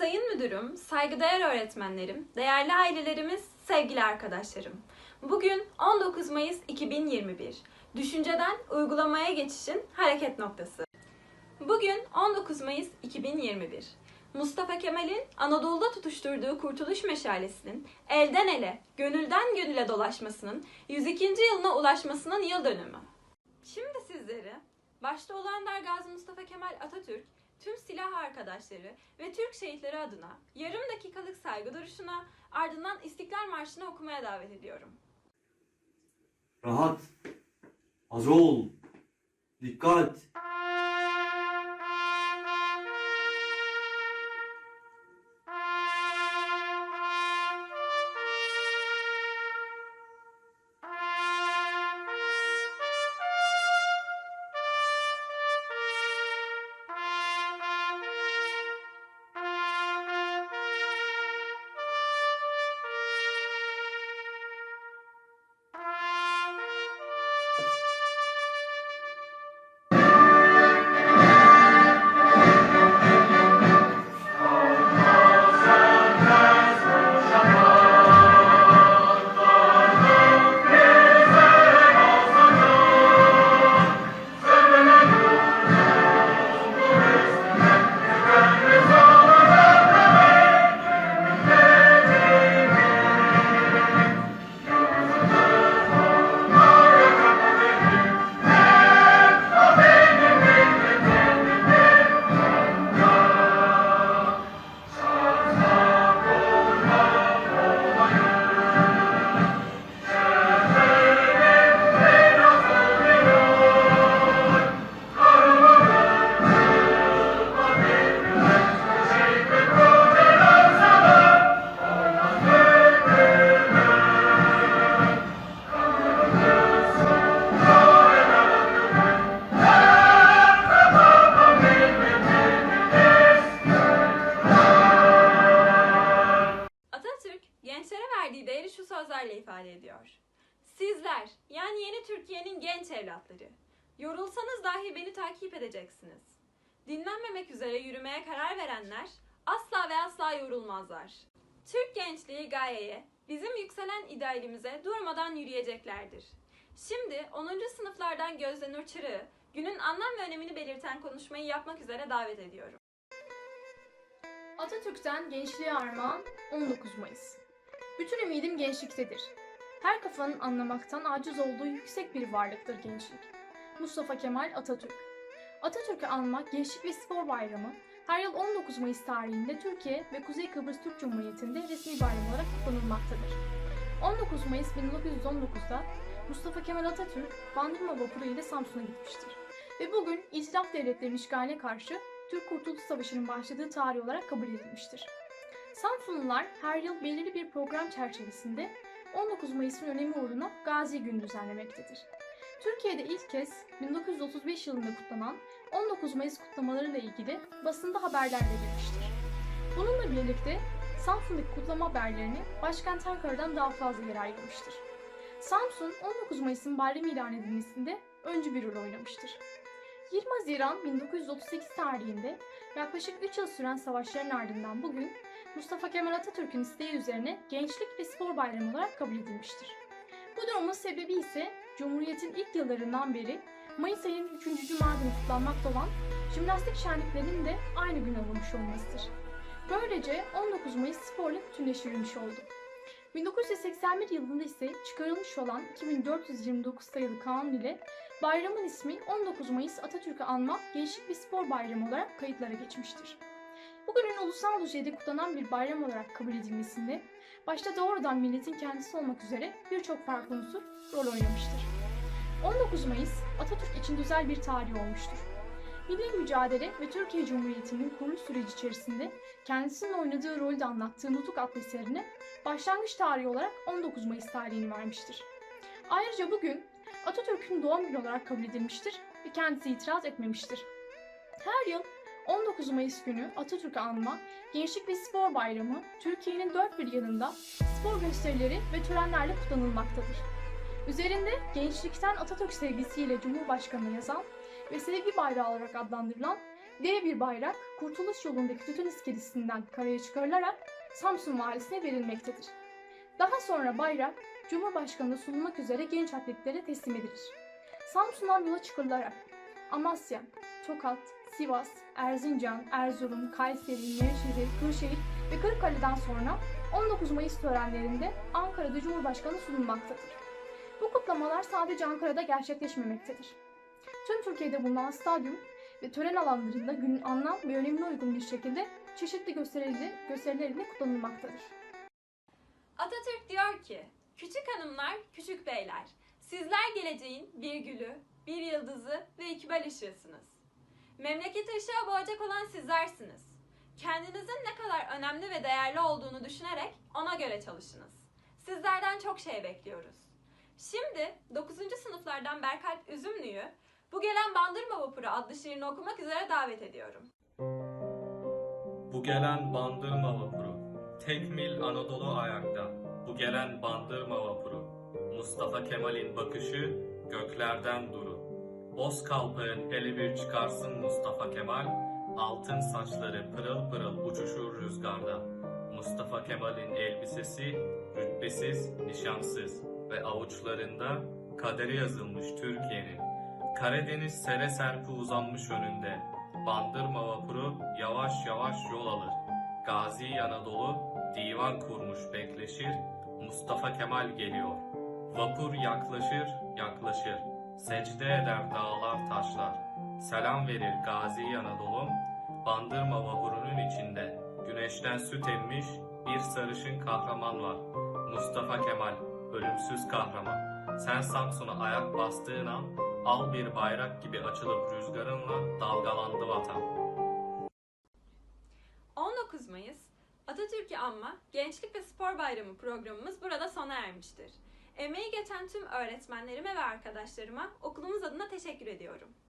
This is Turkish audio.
Sayın Müdürüm, saygıdeğer öğretmenlerim, değerli ailelerimiz, sevgili arkadaşlarım. Bugün 19 Mayıs 2021. Düşünceden uygulamaya geçişin hareket noktası. Bugün 19 Mayıs 2021. Mustafa Kemal'in Anadolu'da tutuşturduğu Kurtuluş Meşalesi'nin elden ele, gönülden gönüle dolaşmasının 102. yılına ulaşmasının yıl dönümü. Şimdi sizleri başta olan Der Gazi Mustafa Kemal Atatürk, tüm silah arkadaşları ve Türk şehitleri adına yarım dakikalık saygı duruşuna ardından İstiklal Marşı'nı okumaya davet ediyorum. Rahat. Hazır ol. Dikkat. Sizler yani yeni Türkiye'nin genç evlatları yorulsanız dahi beni takip edeceksiniz. Dinlenmemek üzere yürümeye karar verenler asla ve asla yorulmazlar. Türk gençliği gayeye, bizim yükselen idealimize durmadan yürüyeceklerdir. Şimdi 10. sınıflardan Gözde Nur günün anlam ve önemini belirten konuşmayı yapmak üzere davet ediyorum. Atatürk'ten gençliğe armağan 19 Mayıs. Bütün ümidim gençliktedir. Her kafanın anlamaktan aciz olduğu yüksek bir varlıktır gençlik. Mustafa Kemal Atatürk. Atatürk'ü anmak Gençlik ve Spor Bayramı her yıl 19 Mayıs tarihinde Türkiye ve Kuzey Kıbrıs Türk Cumhuriyeti'nde resmi bayram olarak kutlanılmaktadır. 19 Mayıs 1919'da Mustafa Kemal Atatürk Bandırma vapuru ile Samsun'a gitmiştir. Ve bugün İtilaf Devletlerinin işgaline karşı Türk Kurtuluş Savaşı'nın başladığı tarih olarak kabul edilmiştir. Samsunlular her yıl belirli bir program çerçevesinde 19 Mayıs'ın önemi uğruna Gazi Günü düzenlemektedir. Türkiye'de ilk kez 1935 yılında kutlanan 19 Mayıs kutlamalarıyla ilgili basında haberler verilmiştir. Bununla birlikte Samsun'daki kutlama haberlerini başkent Ankara'dan daha fazla yer ayrılmıştır. Samsun 19 Mayıs'ın bayram ilan edilmesinde öncü bir rol oynamıştır. 20 Haziran 1938 tarihinde yaklaşık 3 yıl süren savaşların ardından bugün Mustafa Kemal Atatürk'ün isteği üzerine Gençlik ve Spor Bayramı olarak kabul edilmiştir. Bu durumun sebebi ise Cumhuriyet'in ilk yıllarından beri Mayıs ayının 3. Cuma günü kutlanmakta olan jimnastik şenliklerinin de aynı gün alınmış olmasıdır. Böylece 19 Mayıs sporla bütünleştirilmiş oldu. 1981 yılında ise çıkarılmış olan 2429 sayılı kanun ile bayramın ismi 19 Mayıs Atatürk'ü anma Gençlik ve Spor Bayramı olarak kayıtlara geçmiştir. Bugünün ulusal düzeyde kutlanan bir bayram olarak kabul edilmesinde başta doğrudan milletin kendisi olmak üzere birçok farklı unsur rol oynamıştır. 19 Mayıs Atatürk için güzel bir tarih olmuştur. Milli mücadele ve Türkiye Cumhuriyeti'nin kuruluş süreci içerisinde kendisinin oynadığı rolü de anlattığı Nutuk adlı eserine başlangıç tarihi olarak 19 Mayıs tarihini vermiştir. Ayrıca bugün Atatürk'ün doğum günü olarak kabul edilmiştir ve kendisi itiraz etmemiştir. Her yıl 19 Mayıs günü Atatürk'ü anma, Gençlik ve Spor Bayramı Türkiye'nin dört bir yanında spor gösterileri ve törenlerle kutlanılmaktadır. Üzerinde gençlikten Atatürk sevgisiyle Cumhurbaşkanı yazan ve sevgi bayrağı olarak adlandırılan Dev bir bayrak Kurtuluş yolundaki tütün iskelesinden karaya çıkarılarak Samsun valisine verilmektedir. Daha sonra bayrak Cumhurbaşkanı'na sunulmak üzere genç atletlere teslim edilir. Samsun'dan yola çıkarılarak Amasya, Tokat, Sivas, Erzincan, Erzurum, Kayseri, Nevşehir, Kırşehir ve Kırıkkale'den sonra 19 Mayıs törenlerinde Ankara'da Cumhurbaşkanı sunulmaktadır. Bu kutlamalar sadece Ankara'da gerçekleşmemektedir. Tüm Türkiye'de bulunan stadyum ve tören alanlarında günün anlam ve önemine uygun bir şekilde çeşitli gösterileri, gösterileriyle kutlanılmaktadır. Atatürk diyor ki, küçük hanımlar, küçük beyler, sizler geleceğin bir gülü, bir yıldızı ve ikbal ışığısınız. Memleketi ışığa boğacak olan sizlersiniz. Kendinizin ne kadar önemli ve değerli olduğunu düşünerek ona göre çalışınız. Sizlerden çok şey bekliyoruz. Şimdi 9. sınıflardan Berkalp Üzümlü'yü Bu Gelen Bandırma Vapuru adlı şiirini okumak üzere davet ediyorum. Bu gelen bandırma vapuru. Tek mil Anadolu ayakta. Bu gelen bandırma vapuru. Mustafa Kemal'in bakışı göklerden duru. Boz kalpağın hele bir çıkarsın Mustafa Kemal. Altın saçları pırıl pırıl uçuşur rüzgarda. Mustafa Kemal'in elbisesi rütbesiz, nişansız ve avuçlarında kaderi yazılmış Türkiye'nin. Karadeniz sere serpi uzanmış önünde. Bandırma vapuru yavaş yavaş yol alır. Gazi Anadolu divan kurmuş bekleşir. Mustafa Kemal geliyor. Vapur yaklaşır, yaklaşır. Secde eder dağlar taşlar. Selam verir Gazi Anadolu. Bandırma vapurunun içinde güneşten süt emmiş bir sarışın kahraman var. Mustafa Kemal, ölümsüz kahraman. Sen Samsun'a ayak bastığın an al bir bayrak gibi açılıp rüzgarınla dalgalandı vatan. 19 Mayıs Atatürk'ü anma Gençlik ve Spor Bayramı programımız burada sona ermiştir. Emeği geçen tüm öğretmenlerime ve arkadaşlarıma okulumuz adına teşekkür ediyorum.